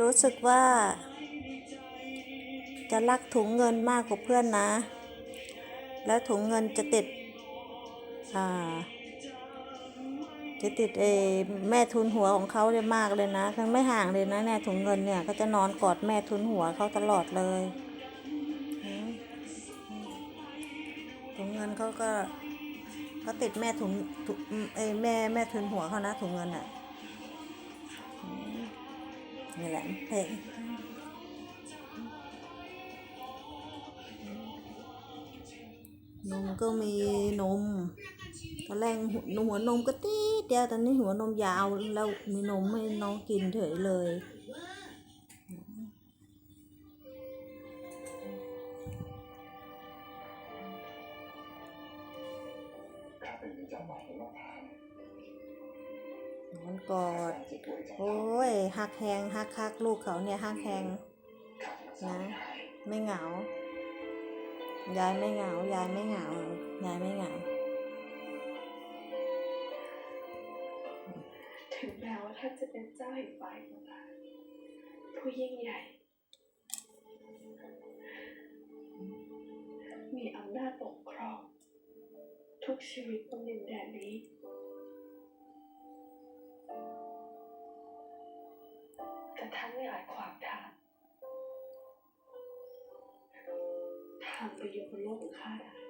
รู้สึกว่า จะรักถุงเงินมากกว่าเพื่อนนะ แล้วถุงเงินจะติด อ่า จะติดเออแม่ทุนหัวของเขาเลยมากเลยนะคือไม่ห่างเลยนะเนี่ยถุงเงินเนี่ยก็จะนอนกอดแม่ทุนหัวเขาตลอดเลย ถุงเงินเขาก็เขาติดแม่ถุงถุงเอยแม่แม่ทุนหัวเขานะถุงเงินอะ นี่แหละเพลงนมก็มีนม ตอนแรกหัวนมก็ตีเดียวตอนนี้หัวนมยาวแล้วมีนมให้น้องกินเฉยเลย ข้าเป็นประจำวันของมะพาว มันกอด โอ้ยฮักแหงฮักฮักลูกเขาเนี่ยฮักแหงนะ ไม่เหงา ยายไม่เหงา ยายไม่เหงา ยายไม่เหงา ถึงแม้ว่าท่านจะเป็นเจ้าแห่งฝ่ายของเราผู้ยิ่งใหญ่ มีอำนาจปกครอง ทุกชีวิตบนดินแดนนี้ แต่ท่านไม่อาจขวางทางทางไปยังบนโลกของข้าได้